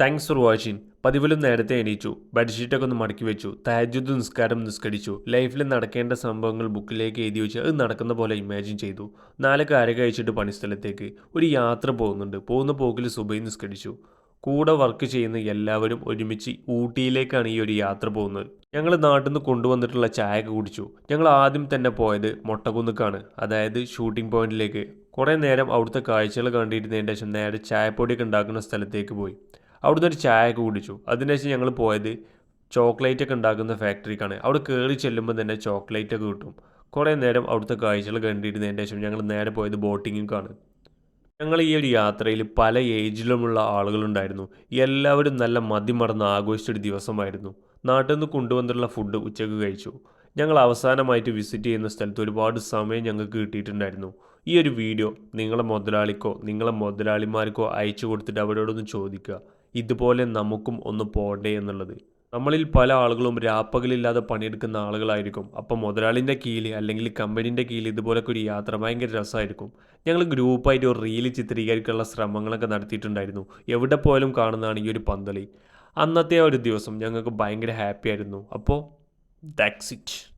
Thanks for watching പതിവിലും നേരത്തെ എണീച്ചു ബെഡ്ഷീറ്റൊക്കെ ഒന്ന് മടക്കി വെച്ചു. താജുദ് നിസ്കാരം നിസ്കരിച്ചു. ലൈഫിൽ നടക്കേണ്ട സംഭവങ്ങൾ ബുക്കിലേക്ക് എഴുതി വെച്ച് അത് നടക്കുന്ന പോലെ ഇമാജിൻ ചെയ്തു. നാല് കര കഴിച്ചിട്ട് പണിസ്ഥലത്തേക്ക് ഒരു യാത്ര പോകുന്നുണ്ട്. പോകുന്ന പോക്കിൽ സുബൈ നിസ്കരിച്ചു. കൂടെ വർക്ക് ചെയ്യുന്ന എല്ലാവരും ഒരുമിച്ച് ഊട്ടിയിലേക്കാണ് ഈ ഒരു യാത്ര പോകുന്നത്. ഞങ്ങൾ നാട്ടിൽ നിന്ന് കൊണ്ടുവന്നിട്ടുള്ള ചായ കുടിച്ചു. ഞങ്ങൾ ആദ്യം തന്നെ പോയത് മൊട്ടക്കുന്നുക്കാണ്. അതായത് ഷൂട്ടിംഗ് പോയിന്റിലേക്ക് കുറേ നേരം അവിടുത്തെ കാഴ്ചകൾ കണ്ടിരുന്നതിന്റെ ശേഷം നേരെ ചായപ്പൊടിയൊക്കെ ഉണ്ടാക്കുന്ന സ്ഥലത്തേക്ക് പോയി. അവിടുന്ന് ഒരു ചായ ഒക്കെ കുടിച്ചു. അതിനുശേഷം ഞങ്ങൾ പോയത് ചോക്ലേറ്റ് ഒക്കെ ഉണ്ടാക്കുന്ന ഫാക്ടറിക്കാണ് അവിടെ കയറി ചെല്ലുമ്പോൾ തന്നെ ചോക്ലേറ്റ് ഒക്കെ കിട്ടും. കുറേ നേരം അവിടുത്തെ കാഴ്ചകൾ കണ്ടിരുന്നതിന് ശേഷം ഞങ്ങൾ നേരെ പോയത് ബോട്ടിങ്ങിലേക്കാണ് ഞങ്ങൾ ഈ ഒരു യാത്രയിൽ പല ഏജിലുമുള്ള ആളുകളുണ്ടായിരുന്നു. എല്ലാവരും നല്ല മതിമറന്ന് ആഘോഷിച്ചൊരു ദിവസമായിരുന്നു. നാട്ടിൽ നിന്ന് കൊണ്ടുവന്നിട്ടുള്ള ഫുഡ് ഉച്ചയ്ക്ക് കഴിച്ചു. ഞങ്ങൾ അവസാനമായിട്ട് വിസിറ്റ് ചെയ്യുന്ന സ്ഥലത്ത് ഒരുപാട് സമയം ഞങ്ങൾക്ക് കിട്ടിയിട്ടുണ്ടായിരുന്നു. ഈ ഒരു വീഡിയോ നിങ്ങളെ മുതലാളിക്കോ നിങ്ങളെ മുതലാളിമാർക്കോ അയച്ചു കൊടുത്തിട്ട് അവരോടൊന്ന് ചോദിക്കുക. ഇതുപോലെ നമുക്കും ഒന്ന് പോകണ്ടേ എന്നുള്ളത്. നമ്മളിൽ പല ആളുകളും രാപ്പകലില്ലാതെ പണിയെടുക്കുന്ന ആളുകളായിരിക്കും. അപ്പം മുതലാളിന്റെ കീഴിൽ അല്ലെങ്കിൽ കമ്പനീന്റെ കീഴിൽ ഇതുപോലൊക്കെ ഒരു യാത്ര ഭയങ്കര രസമായിരിക്കും. ഞങ്ങൾ ഗ്രൂപ്പായിട്ട് ഒരു റീൽ ചിത്രീകരിക്കാനുള്ള ശ്രമങ്ങളൊക്കെ നടത്തിയിട്ടുണ്ടായിരുന്നു. എവിടെ പോയാലും കാണുന്നതാണ് ഈ ഒരു പന്തളി. അന്നത്തെ ഒരു ദിവസം ഞങ്ങൾക്ക് ഭയങ്കര ഹാപ്പി ആയിരുന്നു. അപ്പോൾ ദാറ്റ്സ് ഇറ്റ്